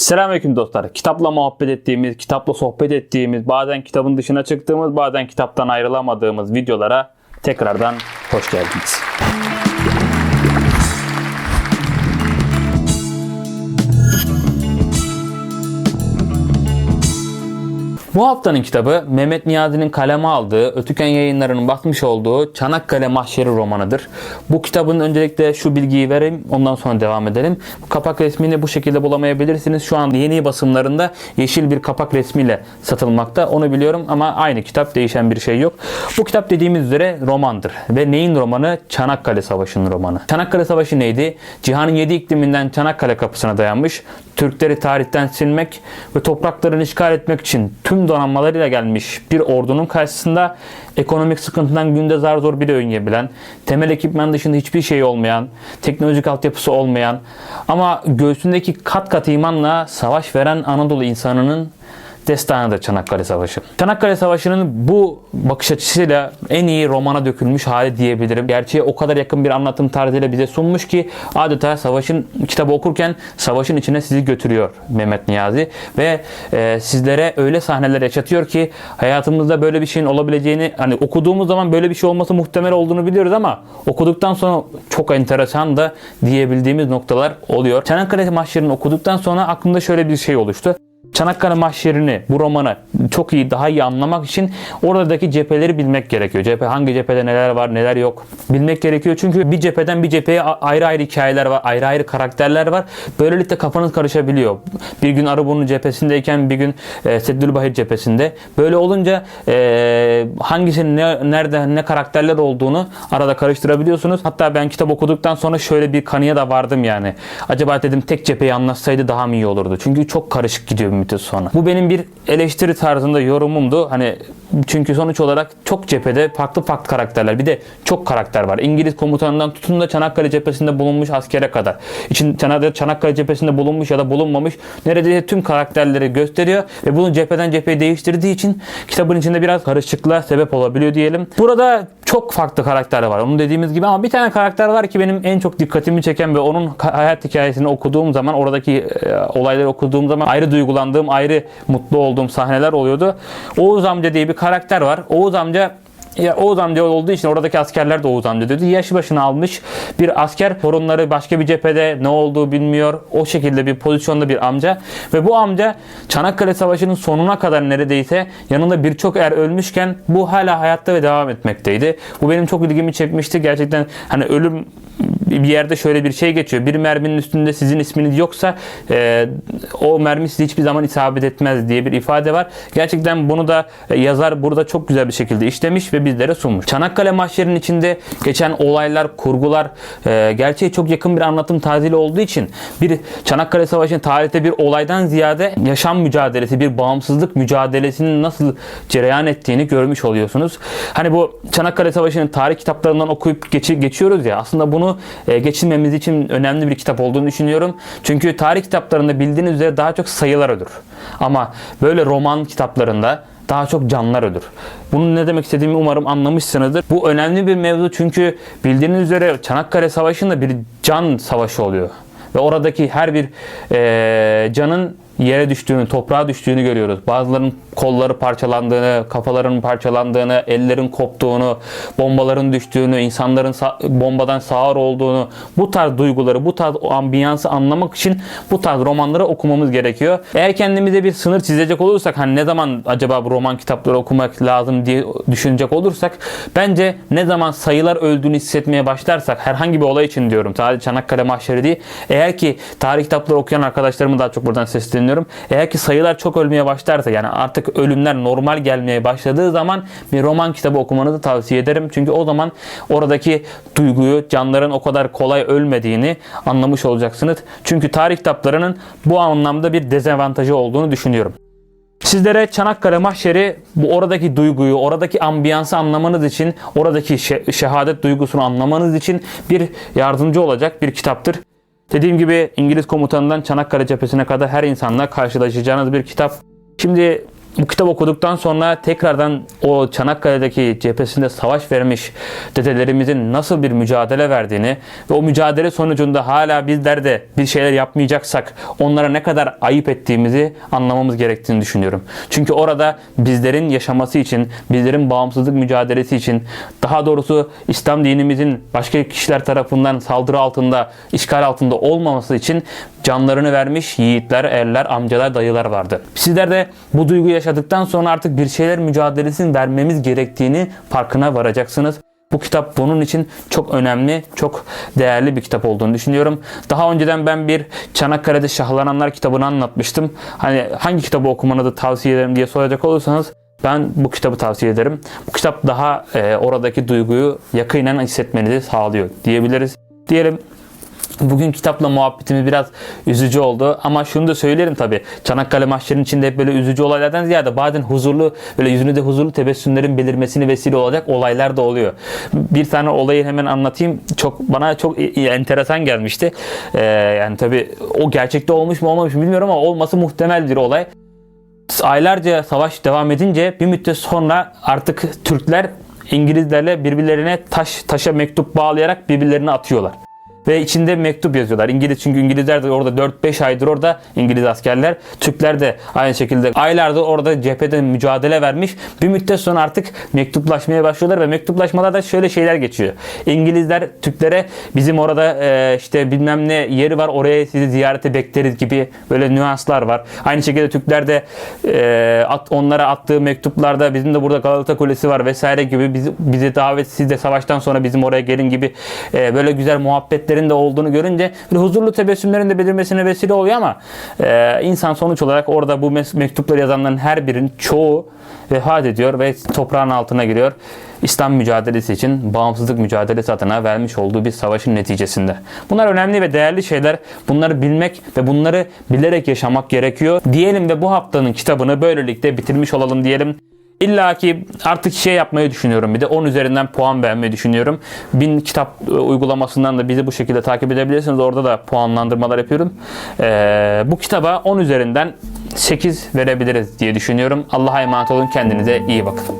Selamünaleyküm dostlar. Kitapla muhabbet ettiğimiz, kitapla sohbet ettiğimiz, bazen kitabın dışına çıktığımız, bazen kitaptan ayrılamadığımız videolara tekrardan hoş geldiniz. Bu haftanın kitabı Mehmet Niyazi'nin kaleme aldığı, Ötüken Yayınları'nın basmış olduğu Çanakkale Mahşeri romanıdır. Bu kitabın öncelikle şu bilgiyi vereyim, ondan sonra devam edelim. Bu kapak resmini bu şekilde bulamayabilirsiniz. Şu an yeni basımlarında yeşil bir kapak resmiyle satılmakta. Onu biliyorum ama aynı kitap, değişen bir şey yok. Bu kitap dediğimiz üzere romandır. Ve neyin romanı? Çanakkale Savaşı'nın romanı. Çanakkale Savaşı neydi? Cihanın yedi ikliminden Çanakkale kapısına dayanmış, Türkleri tarihten silmek ve topraklarını işgal etmek için tüm donanmalarıyla gelmiş bir ordunun karşısında ekonomik sıkıntıdan günde zar zor bile oynayabilen, temel ekipman dışında hiçbir şey olmayan, teknolojik altyapısı olmayan ama göğsündeki kat kat imanla savaş veren Anadolu insanının destanıdır Çanakkale Savaşı. Çanakkale Savaşı'nın bu bakış açısıyla en iyi romana dökülmüş hali diyebilirim. Gerçeğe o kadar yakın bir anlatım tarzıyla bize sunmuş ki adeta savaşın kitabı okurken savaşın içine sizi götürüyor Mehmet Niyazi ve e, sizlere öyle sahneler yaşatıyor ki hayatımızda böyle bir şeyin olabileceğini hani okuduğumuz zaman böyle bir şey olması muhtemel olduğunu biliyoruz ama okuduktan sonra çok enteresan da diyebildiğimiz noktalar oluyor. Çanakkale Mahşeri'ni okuduktan sonra aklımda şöyle bir şey oluştu. Çanakkale Mahşeri'ni, bu romanı çok iyi, daha iyi anlamak için oradaki cepheleri bilmek gerekiyor. Cephe, hangi cephede neler var, neler yok bilmek gerekiyor. Çünkü bir cepheden bir cepheye ayrı ayrı hikayeler var, ayrı ayrı karakterler var. Böylelikle kafanız karışabiliyor. Bir gün Arıburnu cephesindeyken bir gün e, Seddülbahir cephesinde. Böyle olunca e, hangisinin ne, nerede ne karakterler olduğunu arada karıştırabiliyorsunuz. Hatta ben kitap okuduktan sonra şöyle bir kanıya da vardım yani. Acaba dedim tek cepheyi anlatsaydı daha mı iyi olurdu? Çünkü çok karışık gidiyor müddet sonra. Bu benim bir eleştiri tarzında yorumumdu. Hani çünkü sonuç olarak çok cephede farklı farklı karakterler. Bir de çok karakter var. İngiliz komutanından tutun da Çanakkale cephesinde bulunmuş askere kadar. İçin Çanakkale, cephesinde bulunmuş ya da bulunmamış neredeyse tüm karakterleri gösteriyor ve bunu cepheden cepheye değiştirdiği için kitabın içinde biraz karışıklığa sebep olabiliyor diyelim. Burada çok farklı karakterler var. Onun dediğimiz gibi ama bir tane karakter var ki benim en çok dikkatimi çeken ve onun hayat hikayesini okuduğum zaman oradaki e, olayları okuduğum zaman ayrı duygulandığım, ayrı mutlu olduğum sahneler oluyordu. Oğuz amca diye bir karakter var. Oğuz amca ya Oğuz amca olduğu için oradaki askerler de Oğuz amca dedi. Yaş başına almış bir asker torunları başka bir cephede ne olduğu bilmiyor. O şekilde bir pozisyonda bir amca. Ve bu amca Çanakkale Savaşı'nın sonuna kadar neredeyse yanında birçok er ölmüşken bu hala hayatta ve devam etmekteydi. Bu benim çok ilgimi çekmişti. Gerçekten hani ölüm bir yerde şöyle bir şey geçiyor. Bir merminin üstünde sizin isminiz yoksa e, o mermi size hiçbir zaman isabet etmez diye bir ifade var. Gerçekten bunu da e, yazar burada çok güzel bir şekilde işlemiş ve bizlere sunmuş. Çanakkale Mahşeri'nin içinde geçen olaylar, kurgular e, gerçeğe çok yakın bir anlatım tarzıyla olduğu için bir Çanakkale Savaşı'nın tarihte bir olaydan ziyade yaşam mücadelesi, bir bağımsızlık mücadelesinin nasıl cereyan ettiğini görmüş oluyorsunuz. Hani bu Çanakkale Savaşı'nın tarih kitaplarından okuyup geçi- geçiyoruz ya aslında bunu e, geçirmemiz için önemli bir kitap olduğunu düşünüyorum. Çünkü tarih kitaplarında bildiğiniz üzere daha çok sayılar ölür. Ama böyle roman kitaplarında daha çok canlar ölür. Bunun ne demek istediğimi umarım anlamışsınızdır. Bu önemli bir mevzu çünkü bildiğiniz üzere Çanakkale Savaşı'nda bir can savaşı oluyor. Ve oradaki her bir eee, canın yere düştüğünü, toprağa düştüğünü görüyoruz. Bazılarının kolları parçalandığını, kafalarının parçalandığını, ellerin koptuğunu, bombaların düştüğünü, insanların sa- bombadan sağır olduğunu, bu tarz duyguları, bu tarz ambiyansı anlamak için bu tarz romanları okumamız gerekiyor. Eğer kendimize bir sınır çizecek olursak, hani ne zaman acaba bu roman kitapları okumak lazım diye düşünecek olursak, bence ne zaman sayılar öldüğünü hissetmeye başlarsak, herhangi bir olay için diyorum, sadece Çanakkale Mahşeri değil, eğer ki tarih kitapları okuyan arkadaşlarımı daha çok buradan sesleniyorum. Eğer ki sayılar çok ölmeye başlarsa yani artık ölümler normal gelmeye başladığı zaman bir roman kitabı okumanızı tavsiye ederim. Çünkü o zaman oradaki duyguyu, canların o kadar kolay ölmediğini anlamış olacaksınız. Çünkü tarih kitaplarının bu anlamda bir dezavantajı olduğunu düşünüyorum. Sizlere Çanakkale Mahşeri bu oradaki duyguyu, oradaki ambiyansı anlamanız için, oradaki şe- şehadet duygusunu anlamanız için bir yardımcı olacak bir kitaptır. Dediğim gibi İngiliz komutanından Çanakkale cephesine kadar her insanla karşılaşacağınız bir kitap. Şimdi bu kitap okuduktan sonra tekrardan o Çanakkale'deki cephesinde savaş vermiş dedelerimizin nasıl bir mücadele verdiğini ve o mücadele sonucunda hala bizler de bir şeyler yapmayacaksak onlara ne kadar ayıp ettiğimizi anlamamız gerektiğini düşünüyorum. Çünkü orada bizlerin yaşaması için, bizlerin bağımsızlık mücadelesi için, daha doğrusu İslam dinimizin başka kişiler tarafından saldırı altında, işgal altında olmaması için canlarını vermiş yiğitler, erler, amcalar, dayılar vardı. Sizler de bu duyguyu yaşadıktan sonra artık bir şeyler mücadelesini vermemiz gerektiğini farkına varacaksınız. Bu kitap bunun için çok önemli, çok değerli bir kitap olduğunu düşünüyorum. Daha önceden ben bir Çanakkale'de Şahlananlar kitabını anlatmıştım. Hani hangi kitabı okumanı da tavsiye ederim diye soracak olursanız ben bu kitabı tavsiye ederim. Bu kitap daha e, oradaki duyguyu yakinen hissetmenizi sağlıyor diyebiliriz. Diyelim Bugün kitapla muhabbetimiz biraz üzücü oldu ama şunu da söylerim tabi. Çanakkale mahşerinin içinde hep böyle üzücü olaylardan ziyade bazen huzurlu böyle yüzünüzde huzurlu tebessümlerin belirmesine vesile olacak olaylar da oluyor. Bir tane olayı hemen anlatayım. Çok bana çok enteresan gelmişti. Ee, yani tabi o gerçekte olmuş mu olmamış mı bilmiyorum ama olması muhtemel bir olay. Aylarca savaş devam edince bir müddet sonra artık Türkler İngilizlerle birbirlerine taş taşa mektup bağlayarak birbirlerine atıyorlar. Ve içinde mektup yazıyorlar. İngiliz çünkü İngilizler de orada 4-5 aydır orada İngiliz askerler. Türkler de aynı şekilde aylardır orada cephede mücadele vermiş. Bir müddet sonra artık mektuplaşmaya başlıyorlar ve mektuplaşmalarda şöyle şeyler geçiyor. İngilizler Türklere bizim orada e, işte bilmem ne yeri var oraya sizi ziyarete bekleriz gibi böyle nüanslar var. Aynı şekilde Türkler de e, at, onlara attığı mektuplarda bizim de burada Galata Kulesi var vesaire gibi bizi, bizi davet siz de savaştan sonra bizim oraya gelin gibi e, böyle güzel muhabbetlerin de olduğunu görünce bir huzurlu tebessümlerin de belirmesine vesile oluyor ama e, insan sonuç olarak orada bu mektupları yazanların her birinin çoğu vefat ediyor ve toprağın altına giriyor. İslam mücadelesi için, bağımsızlık mücadelesi adına vermiş olduğu bir savaşın neticesinde. Bunlar önemli ve değerli şeyler. Bunları bilmek ve bunları bilerek yaşamak gerekiyor. Diyelim ve bu haftanın kitabını böylelikle bitirmiş olalım diyelim. İlla ki artık şey yapmayı düşünüyorum bir de 10 üzerinden puan vermeyi düşünüyorum. Bin kitap e, uygulamasından da bizi bu şekilde takip edebilirsiniz. Orada da puanlandırmalar yapıyorum. Ee, bu kitaba 10 üzerinden 8 verebiliriz diye düşünüyorum. Allah'a emanet olun. Kendinize iyi bakın.